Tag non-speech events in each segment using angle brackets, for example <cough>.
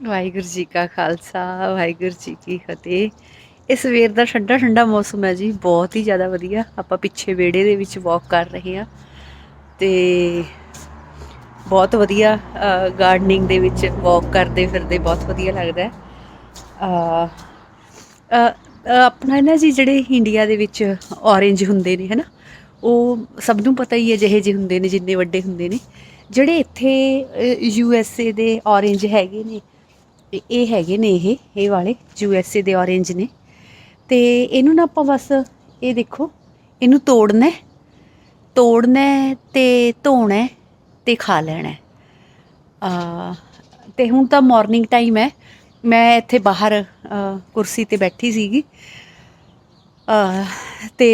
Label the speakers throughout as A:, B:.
A: ਵਾਹਿਗੁਰੂ ਜੀ ਕਾ ਖਾਲਸਾ, ਵਾਹਿਗੁਰੂ ਜੀ ਕੀ ਫਤਿਹ। ਇਹ ਸਵੇਰ ਦਾ ਠੰਡਾ ਠੰਡਾ ਮੌਸਮ ਹੈ ਜੀ, ਬਹੁਤ ਹੀ ਜ਼ਿਆਦਾ ਵਧੀਆ। ਆਪਾਂ ਪਿੱਛੇ ਵਿਹੜੇ ਦੇ ਵਿੱਚ ਵਾਕ ਕਰ ਰਹੇ ਹਾਂ ਤੇ ਬਹੁਤ ਵਧੀਆ ਗਾਰਡਨਿੰਗ ਦੇ ਵਿੱਚ ਵਾਕ ਕਰਦੇ ਫਿਰਦੇ ਬਹੁਤ ਵਧੀਆ ਲੱਗਦਾ ਹੈ। ਆਪਣਾ ਨਾ ਜੀ ਜਿਹੜੇ ਇੰਡੀਆ ਦੇ ਵਿੱਚ ਔਰੇਂਜ ਹੁੰਦੇ ਨੇ, ਹਨਾ, ਉਹ ਸਭ ਨੂੰ ਪਤਾ ਹੀ ਹੈ ਜਿਹੇ ਜਿਹੇ ਹੁੰਦੇ ਨੇ, ਜਿੰਨੇ ਵੱਡੇ ਹੁੰਦੇ ਨੇ। ਜਿਹੜੇ ਇੱਥੇ ਯੂ ਐਸ ਏ ਦੇ ਔਰੇਂਜ ਹੈਗੇ ਨੇ ਤੇ ਇਹ ਹੈਗੇ ਨੇ ਇਹ ਇਹ ਵਾਲੇ ਯੂ ਐਸ ਏ ਦੇ ਔਰੇਂਜ ਨੇ। ਤੇ ਇਹਨੂੰ ਨਾ ਆਪਾਂ ਬਸ ਇਹ ਦੇਖੋ ਇਹਨੂੰ ਤੋੜਨਾ ਤੋੜਨਾ ਹੈ ਤੇ ਧੋਣਾ ਹੈ ਤੇ ਖਾ ਲੈਣਾ। ਹੈ। ਆ ਤੇ ਹੁਣ ਤਾਂ ਮਾਰਨਿੰਗ ਟਾਈਮ ਹੈ। ਮੈਂ ਇੱਥੇ ਬਾਹਰ ਕੁਰਸੀ ਤੇ ਬੈਠੀ ਸੀਗੀ। ਅ, ਤੇ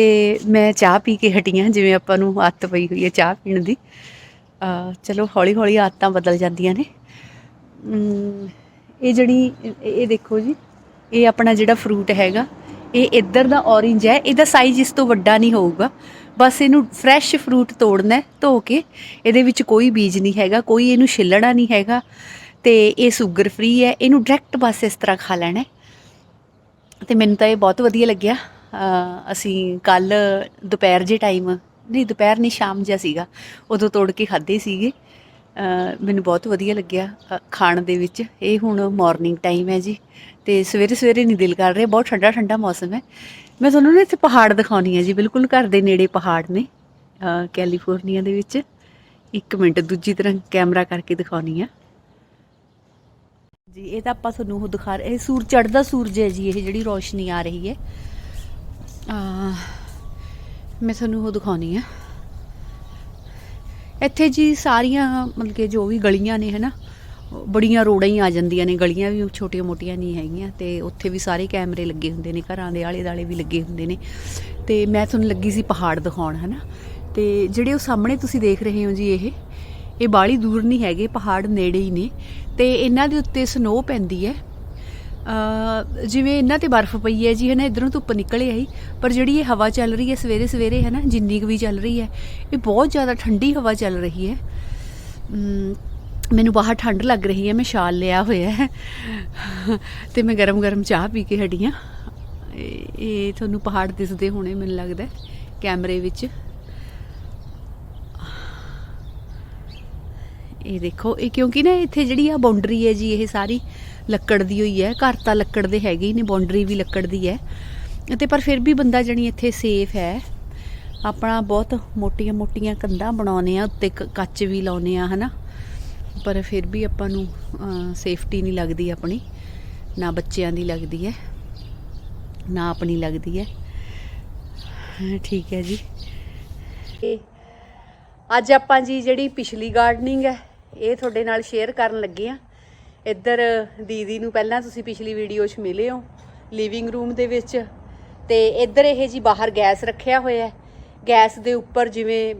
A: ਮੈਂ ਚਾਹ ਪੀ ਕੇ ਹਟੀ ਹਾਂ ਜਿਵੇਂ ਆਪਾਂ ਨੂੰ ਆਦਤ ਪਈ ਹੋਈ ਹੈ ਚਾਹ ਪੀਣ ਦੀ। ਚਲੋ ਹੌਲੀ ਹੌਲੀ ਆਦਤਾਂ ਬਦਲ ਜਾਂਦੀਆਂ ਨੇ। ਇਹ ਜਿਹੜੀ, ਇਹ- ਦੇਖੋ ਜੀ, ਇਹ ਆਪਣਾ ਜਿਹੜਾ ਫਰੂਟ ਹੈਗਾ, ਇਹ ਇੱਧਰ ਦਾ ਔਰੇਂਜ ਹੈ, ਇਹਦਾ ਸਾਈਜ਼ ਇਸ ਤੋਂ ਵੱਡਾ ਨਹੀਂ ਹੋਊਗਾ। ਬਸ ਇਹਨੂੰ ਫਰੈਸ਼ ਫਰੂਟ ਤੋੜਨਾ ਹੈ, ਧੋ ਕੇ, ਇਹਦੇ ਵਿੱਚ ਕੋਈ ਬੀਜ ਨਹੀਂ ਹੈਗਾ, ਕੋਈ ਇਹਨੂੰ ਛਿੱਲਣਾ ਨਹੀਂ ਹੈਗਾ, ਤੇ ਇਹ ਸ਼ੂਗਰ ਫ੍ਰੀ ਹੈ, ਇਹਨੂੰ ਡਾਇਰੈਕਟ ਬਸ ਇਸ ਤਰ੍ਹਾਂ ਖਾ ਲੈਣਾ ਹੈ। ਤੇ ਮੈਨੂੰ ਤਾਂ ਇਹ ਬਹੁਤ ਵਧੀਆ ਲੱਗਿਆ। ਅਸੀਂ ਕੱਲ ਦੁਪਹਿਰ ਜੇ ਟਾਈਮ ਨਹੀਂ, ਦੁਪਹਿਰ ਨਹੀਂ, ਸ਼ਾਮ ਜਿਹਾ ਸੀਗਾ, ਉਦੋਂ ਤੋੜ ਕੇ ਖਾਦੇ ਸੀਗੇ। ਮੈਨੂੰ ਬਹੁਤ ਵਧੀਆ ਲੱਗਿਆ ਖਾਣ ਦੇ ਵਿੱਚ। ਇਹ ਹੁਣ ਮਾਰਨਿੰਗ ਟਾਈਮ ਹੈ ਜੀ ਤੇ ਸਵੇਰੇ ਸਵੇਰੇ ਨਹੀਂ ਦਿਲ ਕਰ ਰਿਹਾ, ਬਹੁਤ ਠੰਡਾ ਠੰਡਾ ਮੌਸਮ ਹੈ। ਮੈਂ ਤੁਹਾਨੂੰ ਨਾ ਇੱਥੇ ਪਹਾੜ ਦਿਖਾਉਣੀ ਹੈ ਜੀ, ਬਿਲਕੁਲ ਘਰ ਦੇ ਨੇੜੇ ਪਹਾੜ ਨੇ ਕੈਲੀਫੋਰਨੀਆ ਦੇ ਵਿੱਚ। ਇੱਕ ਮਿੰਟ, ਦੂਜੀ ਤਰ੍ਹਾਂ ਕੈਮਰਾ ਕਰਕੇ ਦਿਖਾਉਣੀ ਆ। ਜੀ, ਇਹ ਤਾਂ ਆਪਾਂ ਤੁਹਾਨੂੰ ਉਹ ਦਿਖਾ ਰਹੇ, ਇਹ ਸੂਰਜ ਚੜਦਾ ਸੂਰਜ ਹੈ ਜੀ, ਇਹ ਜਿਹੜੀ ਰੋਸ਼ਨੀ ਆ ਰਹੀ ਹੈ। ਆ ਮੈਂ ਤੁਹਾਨੂੰ ਉਹ ਦਿਖਾਉਣੀ ਆ। ਇੱਥੇ ਜੀ ਸਾਰੀਆਂ, ਮਤਲਬ ਕਿ ਜੋ ਵੀ ਗਲੀਆਂ ਨੇ, ਹਨਾ ਉਹ ਬੜੀਆਂ ਰੋੜਾਂ ਹੀ ਆ ਜਾਂਦੀਆਂ ਨੇ, ਗਲੀਆਂ ਵੀ ਛੋਟੀਆਂ ਮੋਟੀਆਂ ਨਹੀਂ ਹੈਗੀਆਂ ਤੇ ਉੱਥੇ ਵੀ ਸਾਰੇ ਕੈਮਰੇ ਲੱਗੇ ਹੁੰਦੇ ਨੇ, ਘਰਾਂ ਦੇ ਆਲੇ ਦਾਲੇ ਵੀ ਲੱਗੇ ਹੁੰਦੇ ਨੇ। ਤੇ ਮੈਂ ਤੁਹਾਨੂੰ ਲੱਗੀ ਸੀ ਪਹਾੜ ਦਿਖਾਉਣ, ਹਨਾ। ਤੇ ਜਿਹੜੇ ਉਹ ਸਾਹਮਣੇ ਤੁਸੀਂ ਦੇਖ ਰਹੇ ਹੋ ਜੀ ਇਹ ਇਹ ਬਾਲੀ ਦੂਰ ਨਹੀਂ ਹੈਗੇ, ਪਹਾੜ ਨੇੜੇ ਹੀ ਨੇ। ਤੇ ਇਹਨਾਂ ਦੇ ਉੱਤੇ ਸਨੋ ਪੈਂਦੀ ਹੈ। ਜਿਵੇਂ ਇਹਨਾਂ ਤੇ ਬਰਫ਼ ਪਈ ਹੈ ਜੀ ਹੈ ਨਾ ਇਧਰੋਂ ਧੁੱਪ ਨਿਕਲ ਆਈ, ਪਰ ਜਿਹੜੀ ਇਹ ਹਵਾ ਚੱਲ ਰਹੀ ਹੈ ਸਵੇਰੇ ਸਵੇਰੇ ਹੈ ਨਾ ਜਿੰਨੀ ਕੁ ਵੀ ਚੱਲ ਰਹੀ ਹੈ, ਇਹ ਬਹੁਤ ਜ਼ਿਆਦਾ ਠੰਡੀ ਹਵਾ ਚੱਲ ਰਹੀ ਹੈ। ਮੈਨੂੰ ਬਾਹਰ ਠੰਡ ਲੱਗ ਰਹੀ ਹੈ, ਮੈਂ ਸ਼ਾਲ ਲਿਆ ਹੋਇਆ ਹੈ, ਤੇ ਮੈਂ ਗਰਮ ਗਰਮ ਚਾਹ ਪੀ ਕੇ ਹਟੀ ਹਾਂ। ਇਹ ਤੁਹਾਨੂੰ ਪਹਾੜ ਦਿਸਦੇ ਹੋਣੇ ਮੈਨੂੰ ਲੱਗਦਾ ਕੈਮਰੇ ਵਿੱਚ। ਇਹ ਦੇਖੋ, ਇਹ ਕਿਉਂਕਿ ਨਾ ਇੱਥੇ ਜਿਹੜੀ ਆ ਬਾਉਂਡਰੀ ਹੈ ਜੀ, ਇਹ ਸਾਰੀ ਲੱਕੜ ਦੀ ਹੋਈ ਹੈ, ਘਰ ਤਾਂ ਲੱਕੜ ਦੇ ਹੈਗੇ ਹੀ ਨੇ ਬਾਉਂਡਰੀ ਵੀ ਲੱਕੜ ਦੀ ਹੈ। ਤੇ ਪਰ ਫਿਰ ਵੀ ਬੰਦਾ ਜਣੀ ਇੱਥੇ ਸੇਫ ਹੈ। ਆਪਣਾ ਬਹੁਤ ਮੋਟੀਆਂ ਮੋਟੀਆਂ ਕੰਧਾਂ ਬਣਾਉਨੇ ਆ ਉੱਤੇ ਕ- ਕੱਚ ਵੀ ਲਾਉਨੇ ਆ ਹਨਾ। ਪਰ ਫਿਰ ਵੀ ਆਪਾਂ ਨੂੰ ਸੇਫਟੀ ਨਹੀਂ ਲੱਗਦੀ ਆਪਣੀ। ਨਾ ਬੱਚਿਆਂ ਦੀ ਲੱਗਦੀ ਹੈ, ਨਾ ਆਪਣੀ ਲੱਗਦੀ ਹੈ। ਠੀਕ ਹੈ ਜੀ। ਇਹ ਅੱਜ ਆਪਾਂ ਜੀ ਜਿਹੜੀ ਪਿਛਲੀ ਗਾਰਡਨਿੰਗ ਹੈ, ਇਹ ਤੁਹਾਡੇ ਨਾਲ ਸ਼ੇਅਰ ਕਰਨ ਲੱਗੇ ਆ ਇੱਧਰ ਦੀਦੀ ਨੂੰ ਪਹਿਲਾਂ ਤੁਸੀਂ ਪਿਛਲੀ ਵੀਡੀਓ 'ਚ ਮਿਲੇ ਹੋ ਲਿਵਿੰਗ ਰੂਮ ਦੇ ਵਿੱਚ। ਤੇ ਇੱਧਰ ਇਹ ਜੀ ਬਾਹਰ ਗੈਸ ਰੱਖਿਆ ਹੋਇਆ ਹੈ। ਗੈਸ ਦੇ ਉੱਪਰ ਜਿਵੇਂ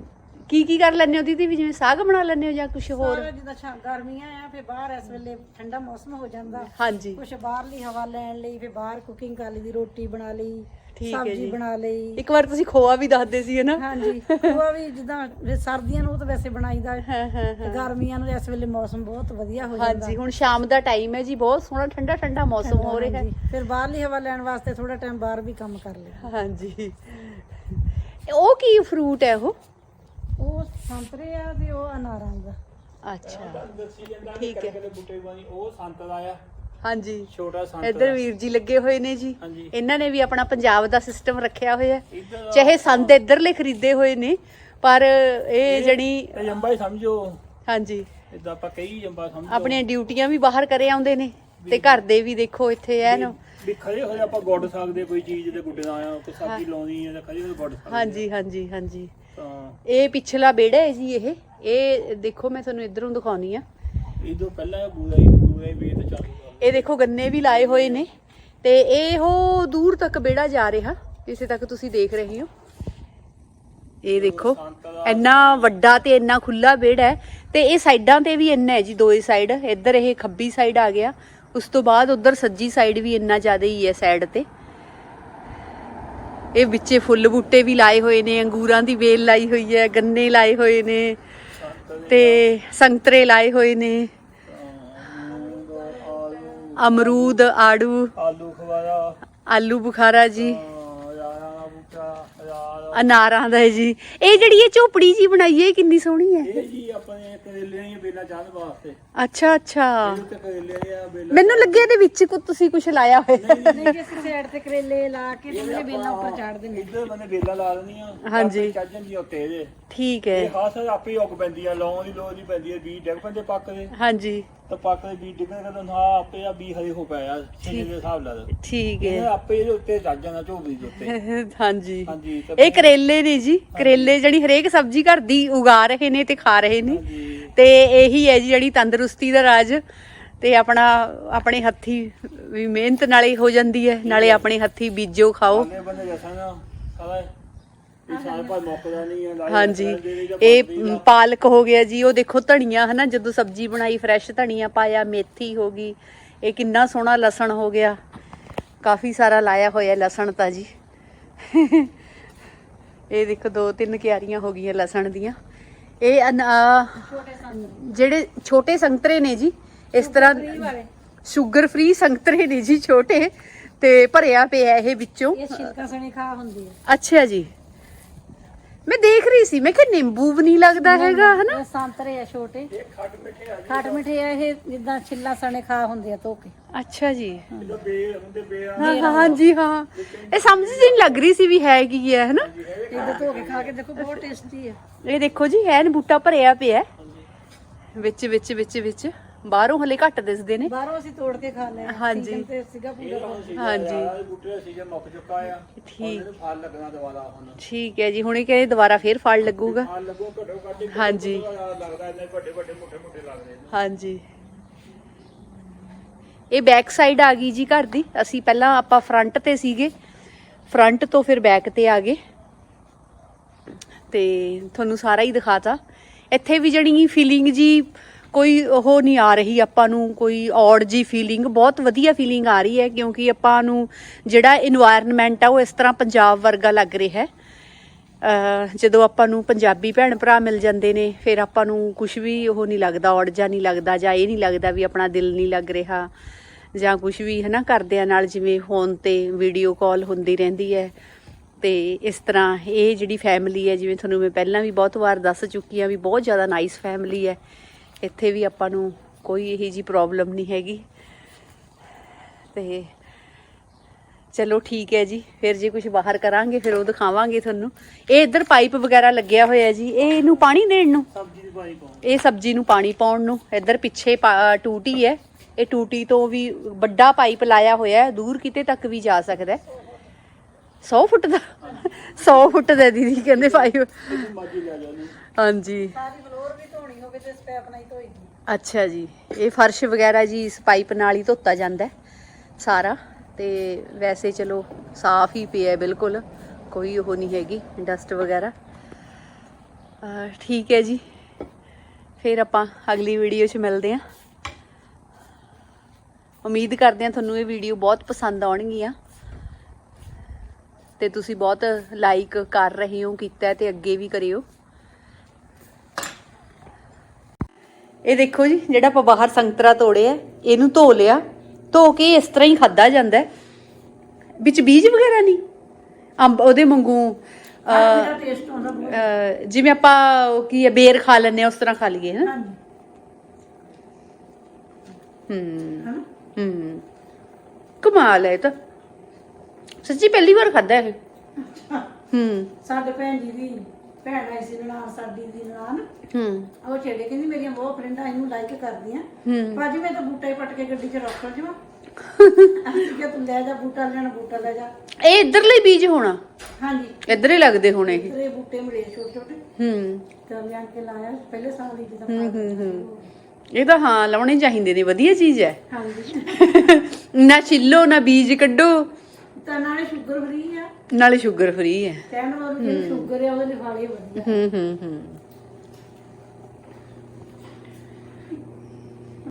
A: ਕੀ ਕੀ ਕਰ ਲੈਂਦੇ ਹੋ ਦੀਦੀ? ਵੀ ਜਿਵੇਂ ਸਾਗ ਬਣਾ ਲੈਂਦੇ ਹੋ ਜਾਂ ਕੁਝ ਹੋਰ?
B: ਸਾਰਾ ਜਿੱਦਾਂ ਛਾ ਗਰਮੀਆਂ ਆ ਫਿਰ ਬਾਹਰ ਇਸ ਵੇਲੇ ਠੰਡਾ ਮੌਸਮ ਹੋ ਜਾਂਦਾ।
A: ਹਾਂਜੀ।
B: ਕੁਛ ਬਾਹਰਲੀ ਹਵਾ ਲੈਣ ਲਈ ਫਿਰ ਬਾਹਰ ਕੁਕਿੰਗ ਕਰ ਲਈ ਦੀ ਰੋਟੀ ਬਣਾ ਲਈ।
A: ਠੀਕ ਹੈ
B: ਸਬਜ਼ੀ
A: ਜੀ।
B: ਬਣਾ ਲਈ।
A: ਇੱਕ ਵਾਰ ਤੁਸੀਂ ਖੋਆ ਵੀ ਦੱਸਦੇ ਸੀ ਹਨਾ
B: ਹਾਂਜੀ ਉਹ ਵੀ ਜਿੱਦਾਂ ਸਰਦੀਆਂ ਨੂੰ ਤਾਂ ਵੈਸੇ ਬਣਾਈਦਾ।
A: ਹਾਂ ਹਾਂ
B: ਤੇ ਗਰਮੀਆਂ ਨੂੰ ਇਸ ਵੇਲੇ ਮੌਸਮ ਬਹੁਤ ਵਧੀਆ ਹੋ ਜਾਂਦਾ।
A: ਹਾਂਜੀ ਹੁਣ ਸ਼ਾਮ ਦਾ ਟਾਈਮ ਹੈ ਜੀ ਬਹੁਤ ਸੋਹਣਾ ਠੰਡਾ ਠੰਡਾ ਮੌਸਮ ਹੋ ਰਿਹਾ ਹੈ।
B: ਹਾਂਜੀ, ਫਿਰ ਬਾਹਰਲੀ ਹਵਾ ਲੈਣ ਵਾਸਤੇ ਥੋੜਾ ਟਾਈਮ ਬਾਹਰ ਵੀ ਕੰਮ ਕਰ ਲਿਆ।
A: ਹਾਂਜੀ। ਉਹ ਕੀ ਫਰੂਟ ਹੈ ਉਹ?
B: ਉਹ ਸੰਤਰੇ ਆ ਤੇ ਉਹ ਅਨਾਰਾਂ ਦਾ।
A: ਅੱਛਾ ਠੀਕ ਹੈ।
C: ਬੂਟੇ ਵਾਲੀ ਉਹ ਸੰਤ ਦਾ ਆ।
A: ਹਾਂਜੀ।
C: ਛੋਟਾ ਸੰਤ
A: ਇੱਧਰ ਵੀਰ ਜੀ ਲੱਗੇ ਹੋਏ ਨੇ ਜੀ।
C: ਹਾਂਜੀ।
A: ਇਹਨਾਂ ਨੇ ਵੀ ਆਪਣਾ ਪੰਜਾਬ ਦਾ ਸਿਸਟਮ ਰੱਖਿਆ ਹੋਇਆ ਹੈ।
C: ਇੱਧਰ
A: ਚਾਹੇ ਸੰਦ ਇੱਧਰਲੇ ਖਰੀਦੇ ਹੋਏ ਨੇ ਪਰ ਇਹ
C: ਇਹ ਜੰਬਾ ਹੀ ਸਮਝੋ।
A: ਹਾਂਜੀ।
C: ਇਦਾਂ ਆਪਾਂ ਕਈ ਜੰਬਾ ਸਮਝੋ।
A: ਆਪਣੀਆਂ ਡਿਊਟੀਆਂ ਵੀ ਬਾਹਰ ਕਰੇ ਆਉਂਦੇ ਨੇ ਤੇ ਘਰ ਦੇ ਵੀ ਦੇਖੋ ਇੱਥੇ ਐ ਨਾ
C: ਵੀ ਖੜੇ ਹੋਏ ਆਪਾਂ ਗੁੱਡ ਸਕਦੇ ਕੋਈ ਚੀਜ਼ ਦੇ ਗੁੱਡੇ ਦਾ ਆ ਕੋਈ ਸਬਜ਼ੀ ਲਾਉਣੀ ਹੈ ਤਾਂ ਖੜੇ ਹੋਏ ਗੁੱਡ ਸਕਦੇ
A: ਹਾਂਜੀ ਹਾਂਜੀ ਹਾਂਜੀ।
C: ਤਾਂ
A: ਇਹ ਪਿਛਲਾ ਵਿਹੜਾ ਹੈ ਜੀ ਇਹ। ਇਹ ਦੇਖੋ ਮੈਂ ਤੁਹਾਨੂੰ ਇਧਰੋਂ ਦਿਖਾਉਣੀ ਆ।
C: ਇਹ ਤੋਂ ਪਹਿਲਾਂ ਬੂਰਾ ਹੀ ਬੂਰਾ ਹੀ ਵੇਤ ਚਾਲੂ ਕਰ
A: ਇਹ ਦੇਖੋ ਗੰਨੇ ਵੀ ਲਾਏ ਹੋਏ ਨੇ ਤੇ ਇਹੋ ਦੂਰ ਤੱਕ ਵਿਹੜਾ ਜਾ ਰਿਹਾ, ਜਿੱਥੇ ਤੱਕ ਤੁਸੀਂ ਦੇਖ ਰਹੇ ਹੋ। ਇਹ ਦੇਖੋ, ਇੰਨਾ ਵੱਡਾ ਤੇ ਇੰਨਾ ਖੁੱਲਾ ਵਿਹੜਾ ਹੈ ਤੇ ਇਹ ਸਾਈਡਾਂ ਤੇ ਵੀ ਇੰਨਾ ਹੈ ਜੀ ਦੋਏ ਸਾਈਡ, ਇੱਧਰ ਇਹ ਖੱਬੀ ਸਾਈਡ ਆ ਗਿਆ, ਉਸ ਤੋਂ ਬਾਅਦ ਉਧਰ ਸੱਜੀ ਸਾਈਡ ਵੀ ਇੰਨਾ ਜ਼ਿਆਦਾ ਹੀ ਹੈ ਸਾਈਡ ਤੇ। ਇਹ ਵਿੱਚੇ ਫੁੱਲ ਬੂਟੇ ਵੀ ਲਾਏ ਹੋਏ ਨੇ, ਅੰਗੂਰਾਂ ਦੀ ਵੇਲ ਲਾਈ ਹੋਈ ਹੈ, ਗੰਨੇ ਲਾਏ ਹੋਏ ਨੇ ਤੇ ਸੰਤਰੇ ਲਾਏ ਹੋਏ ਨੇ। ਅਮਰੂਦ ਆੜੂ
C: ਆਲੂ ਖਵਾਰਾ।
A: ਆਲੂ ਬੁਖਾਰਾ ਜੀ।
C: ਯਾਰਾਂ ਦਾ ਬੂਟਾ ਯਾਰ।
A: ਅਨਾਰਾਂ ਦਾ ਹੈ ਜੀ। ਇਹ ਜਿਹੜੀ ਇਹ ਝੋਪੜੀ ਜੀ ਬਣਾਈ ਹੈ ਇਹ ਕਿੰਨੀ ਸੋਹਣੀ ਹੈ?
C: ਇਹ ਜੀ ਆਪਣੇ ਕਰੇਲਿਆਂ ਦੀਆਂ ਬੇਲਾਂ ਚਾਹਣ ਵਾਸਤੇ।
A: ਅੱਛਾ ਅੱਛਾ।
C: ਦੀਆਂ ਬੇਲਾਂ
A: ਮੈਨੂੰ ਲੱਗਿਆ ਇਹਦੇ ਵਿੱਚ ਕੁ ਤੁਸੀਂ ਕੁਝ ਲਾਇਆ ਹੋਇਆ।
B: ਨਹੀਂ ਅਸੀਂ ਸਾਈਡ ਤੇ ਕਰੇਲੇ ਲਾ ਕੇ ਤੇ ਉਹਨੇ ਬੇਲਾਂ ਉੱਪਰ ਚਾੜ ਦਿੰਦੇ
C: ਇੱਧਰ ਬੰਦੇ ਬੇਲਾਂ ਲਾ ਦੇਣੀਆਂ
A: ਹਾਂਜੀ।
C: ਚੱਲ ਜਾਂਦੀਆਂ ਉੱਤੇ ਇਹਦੇ।
A: ਠੀਕ
C: ਇਹ
A: ਹੈ
C: ਖਾਸ ਆਪੇ ਹੀ ਉੱਗ ਪੈਂਦੀ ਆ ਲਾਉਣ ਦੀ ਲੋੜ ਨਹੀਂ ਪੈਂਦੀ ਆ ਬੀਜ ਡਿੱਗ ਪੈਂਦੇ ਪੱਕਦੇ
A: ਹਾਂਜੀ।
C: ਤਾਂ ਪੱਕਦੇ ਬੀਜ ਡਿੱਗਣ ਦਾ ਹਾਂ ਆਪੇ ਆ ਬੀਜ ਹਰੇ ਹੋ ਪਿਆ ਛਿੰਨੇ ਦੇ ਹਿਸਾਬ ਨਾਲ।
A: ਠੀਕ
C: ਇਹ
A: ਹੈ।
C: ਆਪੇ ਇਹਦੇ ਉੱਤੇ ਚੱਲ ਜਾਣਾ ਝੋਬੀ ਦੇ ਉੱਤੇ। <laughs>
A: ਹਾਂਜੀ।
C: ਹਾਂਜੀ ਤਾਂ
A: ਇਹ ਕਰੇਲੇ ਨੇ ਜੀ ਕਰੇਲੇ ਜਿਹੜੀ ਹਰੇਕ ਸਬਜ਼ੀ ਘਰ ਦੀ ਉਗਾ ਰਹੇ ਨੇ ਤੇ ਖਾ ਰਹੇ ਨੇ।
C: ਹਾਂਜੀ।
A: ਤੇ ਇਹੀ ਹੈ ਜੀ ਜਿਹੜੀ ਤੰਦਰੁਸਤੀ ਦਾ ਰਾਜ। ਤੇ ਆਪਣਾ ਆਪਣੇ ਹੱਥੀ ਵੀ ਮਿਹਨਤ ਨਾਲੇ ਹੋ ਜਾਂਦੀ ਹੈ। ਨਾਲੇ ਆਪਣੇ ਹੱਥੀ ਬੀਜੋ ਖਾਓ।
C: ਅਗਲੇ ਬੰਦੇ ਜਸਾਂ ਨਾ ਸਾਲਾ ਇਹ ਸਾਲ ਹੈ
A: ਹਾਂਜੀ। ਇਹ ਪਾਲਕ ਹੋ ਗਿਆ ਜੀ ਉਹ ਦੇਖੋ ਧਨੀਆ ਹਨਾ ਜਦੋਂ ਸਬਜ਼ੀ ਬਣਾਈ ਫਰੈਸ਼ ਧਨੀਆ ਪਾਇਆ ਮੇਥੀ ਹੋ ਗਈ ਇਹ ਕਿੰਨਾ ਸੋਹਣਾ ਲਸਣ ਹੋ ਗਿਆ। ਕਾਫੀ ਸਾਰਾ ਲਾਇਆ ਹੋਇਆ ਲਸਣ ਤਾਂ ਜੀ। ਇਹ ਦੇਖੋ ਦੋ ਤਿੰਨ ਕਿਆਰੀਆਂ ਹੋ ਗਈਆਂ ਲਸਣ ਦੀਆਂ। ਇਹ ਜਿਹੜੇ ਛੋਟੇ ਸੰਤਰੇ ਨੇ ਜੀ ਇਸ ਤਰ੍ਹਾਂ ਸ਼ੂਗਰ ਫ੍ਰੀ ਸੰਤਰੇ ਨੇ ਜੀ ਛੋਟੇ ਤੇ ਭਰਿਆ ਪਿਆ ਇਹ ਵਿੱਚੋਂ।
B: ਇਹ ਛਿਲਕਾ ਸਣੇ ਖਾ ਹੁੰਦੀ ਹੈ
A: ਅੱਛਾ ਜੀ। ਰਹੀ ਸੀ। ਮੈਂ ਕਿ ਨਿੰਬੂ ਵੀ ਨਹੀਂ ਲੱਗਦਾ ਹੈਗਾ ਹਨਾ?
B: ਇਹ ਸੰਤਰੇ ਆ ਛੋਟੇ।
C: ਇਹ ਖੱਟ ਮਿੱਠੇ ਆ
B: ਖੱਟ ਮਿੱਠੇ ਆ ਇਹ ਜਿੱਦਾਂ ਛਿੱਲਾ ਸਣੇ ਖਾ ਹੁੰਦੇ ਆ ਧੋ ਕੇ।
A: ਅੱਛਾ ਜੀ।
C: ਹੁੰਦੇ ਬੇਲਾਂ
A: ਹਾਂ ਹਾਂ ਹਾਂਜੀ ਹਾਂ। ਇਹ ਸਮਝ ਜੀ ਨਹੀਂ ਲੱਗ ਰਹੀ ਸੀ ਵੀ ਹੈ ਕੀ ਹੈ ਹਨਾ?
B: ਇਹਦੇ ਧੋ ਕੇ ਖਾ ਕੇ ਦੇਖੋ ਬਹੁਤ ਟੇਸਟੀ ਹੈ
A: ਇਹ ਦੇਖੋ ਜੀ ਐਨ ਬੂਟਾ ਭਰਿਆ ਪਿਆ। ਹੈ। ਵਿੱਚ ਵਿੱਚ ਵਿੱਚ ਵਿੱਚ। ਬਾਹਰੋਂ ਹਲੇ ਘੱਟ ਦਿਸਦੇ ਨੇ।
B: ਬਾਹਰੋਂ ਅਸੀਂ ਤੋੜ ਕੇ ਖਾ ਲਿਆ।
A: ਹਾਂਜੀ।
B: ਸੀਜ਼ਨ ਤੇ ਸੀਗਾ ਪੂਰਾ।
A: ਹਾਂਜੀ।
C: ਹਾਂਜੀ ਬੂਟੇ ਦਾ ਸੀਜ਼ਨ ਮੁੱਕ ਚੁੱਕਾ ਆ।
A: ਠੀਕ।
C: ਇਹਨੂੰ ਫਲ ਲੱਗਣਾ ਦੁਬਾਰਾ ਹੁਣ।
A: ਠੀਕ ਹੈ ਜੀ ਹੁਣੇ ਕਹਿੰਦੇ ਦੁਬਾਰਾ ਫੇਰ ਫਲ ਲੱਗੂਗਾ।
C: ਫਲ ਲੱਗੋ ਘਟੋ ਘੱਟ ਇੱਕ
A: ਹਾਂਜੀ।
C: ਲੱਗਦਾ ਇੰਨੇ ਵੱਡੇ ਵੱਡੇ ਮੋਟੇ ਮੋਟੇ ਲੱਗਦੇ ਨੇ।
A: ਹਾਂਜੀ। ਇਹ ਬੈਕ ਸਾਈਡ ਆ ਗਈ ਜੀ ਘਰ ਦੀ। ਅਸੀਂ ਪਹਿਲਾਂ ਆਪਾਂ ਫਰੰਟ ਤੇ ਸੀਗੇ। ਫਰੰਟ ਤੋਂ ਫਿਰ ਬੈਕ ਤੇ ਆ ਗਏ। ਤੇ ਤੁਹਾਨੂੰ ਸਾਰਾ ਹੀ ਦਿਖਾਤਾ। ਇੱਥੇ ਵੀ ਜਣੀ ਫੀਲਿੰਗ ਜੀ ਕੋਈ ਉਹ ਨਹੀਂ ਆ ਰਹੀ, ਆਪਾਂ ਨੂੰ ਕੋਈ ਔੜ ਜੀ ਫੀਲਿੰਗ ਬਹੁਤ ਵਧੀਆ ਫੀਲਿੰਗ ਆ ਰਹੀ ਹੈ, ਕਿਉਂਕਿ ਆਪਾਂ ਨੂੰ ਜਿਹੜਾ এনवायरमेंट ਆ ਉਹ ਇਸ ਤਰ੍ਹਾਂ ਪੰਜਾਬ ਵਰਗਾ ਲੱਗ ਰਿਹਾ ਹੈ। ਜਦੋਂ ਆਪਾਂ ਨੂੰ ਪੰਜਾਬੀ ਭੈਣ ਭਰਾ ਮਿਲ ਜਾਂਦੇ ਨੇ, ਫਿਰ ਆਪਾਂ ਨੂੰ ਕੁਝ ਵੀ ਉਹ ਨਹੀਂ ਲੱਗਦਾ ਔੜ ਜਾਂ ਨਹੀਂ ਲੱਗਦਾ, ਜਾਂ ਇਹ ਨਹੀਂ ਲੱਗਦਾ ਵੀ ਆਪਣਾ ਦਿਲ ਨਹੀਂ ਲੱਗ ਰਿਹਾ, ਜਾਂ ਕੁਝ ਵੀ ਹਨਾ ਕਰਦਿਆਂ ਨਾਲ ਜਿਵੇਂ ਫੋਨ ਤੇ ਵੀਡੀਓ ਕਾਲ ਹੁੰਦੀ ਰਹਿੰਦੀ ਹੈ। ਤੇ ਇਸ ਤਰ੍ਹਾਂ ਇਹ ਜਿਹੜੀ ਫੈਮਿਲੀ ਹੈ, ਜਿਵੇਂ ਤੁਹਾਨੂੰ ਮੈਂ ਪਹਿਲਾਂ ਵੀ ਬਹੁਤ ਵਾਰ ਦੱਸ ਚੁੱਕੀ ਆ ਵੀ ਬਹੁਤ ਜ਼ਿਆਦਾ ਨਾਈਸ ਫੈਮਿਲੀ ਹੈ। ਇੱਥੇ ਵੀ ਆਪਾਂ ਨੂੰ ਕੋਈ ਇਹੀ ਜੀ ਪ੍ਰੋਬਲਮ ਨਹੀਂ ਹੈਗੀ। ਤੇ ਚਲੋ ਠੀਕ ਹੈ ਜੀ ਫਿਰ ਜੇ ਕੁਝ ਬਾਹਰ ਕਰਾਂਗੇ ਫਿਰ ਉਹ ਦਿਖਾਵਾਂਗੇ ਤੁਹਾਨੂੰ। ਇਹ ਇੱਧਰ ਪਾਈਪ ਵਗੈਰਾ ਲੱਗਿਆ ਹੋਇਆ ਜੀ ਇਹ ਇਹਨੂੰ ਪਾਣੀ ਦੇਣ ਨੂੰ?
C: ਸਬਜ਼ੀ ਦੀ ਭਾਈ ਪਾਉਂ
A: ਇਹ ਸਬਜ਼ੀ ਨੂੰ ਪਾਣੀ ਪਾਉਣ ਨੂੰ ਇੱਧਰ ਪਿੱਛੇ ਟੂਟੀ ਹੈ। ਇਹ ਟੂਟੀ ਤੋਂ ਵੀ ਵੱਡਾ ਪਾਈਪ ਲਾਇਆ ਹੋਇਆ ਹੈ ਦੂਰ ਕਿਤੇ ਤੱਕ ਵੀ ਜਾ ਸਕਦਾ ਹੈ। 100 ਫੁੱਟ ਦਾ 100 ਫੁੱਟ ਦਾ ਦੀਦੀ ਕਹਿੰਦੇ ਪਾਈਪ ਹਾਂਜੀ
B: ਸਾਰੀ ਫਲੋਰ ਵੀ ਧੋਣੀ ਹੋਵੇ ਤੇ ਸਟੈਪ ਨਾਲ ਹੀ ਧੋਈਦੀ
A: ਅੱਛਾ ਜੀ, ਇਹ ਫਰਸ਼ ਵਗੈਰਾ ਜੀ ਇਸ ਪਾਈਪ ਨਾਲ ਹੀ ਧੋਤਾ ਜਾਂਦਾ ਸਾਰਾ ਤੇ ਵੈਸੇ ਚਲੋ ਸਾਫ਼ ਹੀ ਪਿਆ ਬਿਲਕੁਲ, ਕੋਈ ਉਹ ਨਹੀਂ ਹੈਗੀ ਡਸਟ ਵਗੈਰਾ। ਠੀਕ ਹੈ ਜੀ, ਫਿਰ ਆਪਾਂ ਅਗਲੀ ਵੀਡੀਓ 'ਚ ਮਿਲਦੇ ਹਾਂ। ਉਮੀਦ ਕਰਦੇ ਹਾਂ ਤੁਹਾਨੂੰ ਇਹ ਵੀਡੀਓ ਬਹੁਤ ਪਸੰਦ ਆਉਣਗੀਆਂ। ਤੇ ਤੁਸੀਂ ਬਹੁਤ ਲਾਈਕ ਕਰ ਰਹੇ ਹੋ, ਕੀਤਾ ਹੈ ਤੇ ਅੱਗੇ ਵੀ ਕਰਿਓ। ਇਹ ਦੇਖੋ ਜੀ ਜਿਹੜਾ ਆਪਾਂ ਬਾਹਰ ਸੰਤਰਾ ਤੋੜਿਆ ਇਹਨੂੰ ਧੋ ਲਿਆ ਧੋ ਕੇ ਇਸ ਤਰ੍ਹਾਂ ਹੀ ਖਾਦਾ ਜਾਂਦਾ ਵਿੱਚ ਬੀਜ ਵਗੈਰਾ ਨਹੀਂ? ਅੰਬ ਉਹਦੇ ਵਾਂਗੂ ਜਿਵੇਂ ਆਪਾਂ ਕੀ ਹੈ ਬੇਰ ਖਾ ਲੈਂਦੇ ਆ ਉਸ ਤਰ੍ਹਾਂ ਖਾ ਲਈਏ ਹਾਂ ਹੂੰ ਹੂੰ। ਕਮਾਲ ਹੈ ਤਾਂ। ਸੱਚੀ ਪਹਿਲੀ ਵਾਰ ਖਾਦਾ ਇਹ। ਹੂੰ।
B: ਸਾਡੇ ਭੈਣ ਜੀ ਦੀ ਭੈਣ ਆਈ ਸੀ ਨਨਾਣ ਸਾਡੀ ਦੀ ਨਨਾਣ।
A: ਹੂੰ।
B: ਉਹ ਛੇੜੇ ਕਹਿੰਦੀ ਮੇਰੀਆਂ ਬਹੁਤ ਫਰੈਂਡਾਂ ਇਹਨੂੰ ਲਾਈਕ ਕਰਦੀਆਂ
A: ਹੂੰ।
B: ਭਾਜੀ ਮੈਂ ਤਾਂ ਬੂਟਾ ਪੱਟ ਕੇ ਗੱਡੀ 'ਚ ਰੱਖ ਲਵਾਂ <laughs> ਅਸੀਂ ਕਿਹਾ ਤੂੰ ਲੈ ਜਾ ਬੂਟਾ ਲੈਣਾ ਬੂਟਾ ਲੈ ਜਾ।
A: ਇਹ ਇਧਰਲੇ ਬੀਜ ਹੋਣਾ?
B: ਹਾਂਜੀ।
A: ਇੱਧਰ ਹੀ ਲੱਗਦੇ ਹੋਣੇ ਇਹ।
B: ਤੇਰੇ ਬੂਟੇ ਮਿਲੇ ਛੋਟੇ ਛੋਟੇ।
A: ਹੂੰ।
B: ਤੇ ਲਿਆ ਕੇ ਲਾਇਆ ਪਹਿਲੇ ਸਾਲ ਹੀ ਜਿੱਦਾਂ
A: ਹੂੰ ਹੂੰ ਹੂੰ। ਇਹ ਤਾਂ ਹਾਂ ਲਾਉਣੇ ਚਾਹੀਦੇ ਨੇ ਵਧੀਆ ਚੀਜ਼ ਹੈ
B: ਹਾਂਜੀ। <laughs>
A: ਨਾ ਛਿੱਲੋ ਨਾ ਬੀਜ ਕੱਢੋ।
B: ਤਾਂ ਨਾਲੇ ਸ਼ੂਗਰ ਫ੍ਰੀ ਆ।
A: ਨਾਲੇ ਸ਼ੂਗਰ ਫ੍ਰੀ ਹੈ।
B: ਕਹਿਣ ਵਾਲੀ ਜਿਹੜੀ ਸ਼ੂਗਰ ਆ ਉਹਦੇ ਲਈ ਖਾਲੀ ਵਧੀਆ।
A: ਹੂੰ ਹੂੰ ਹੂੰ।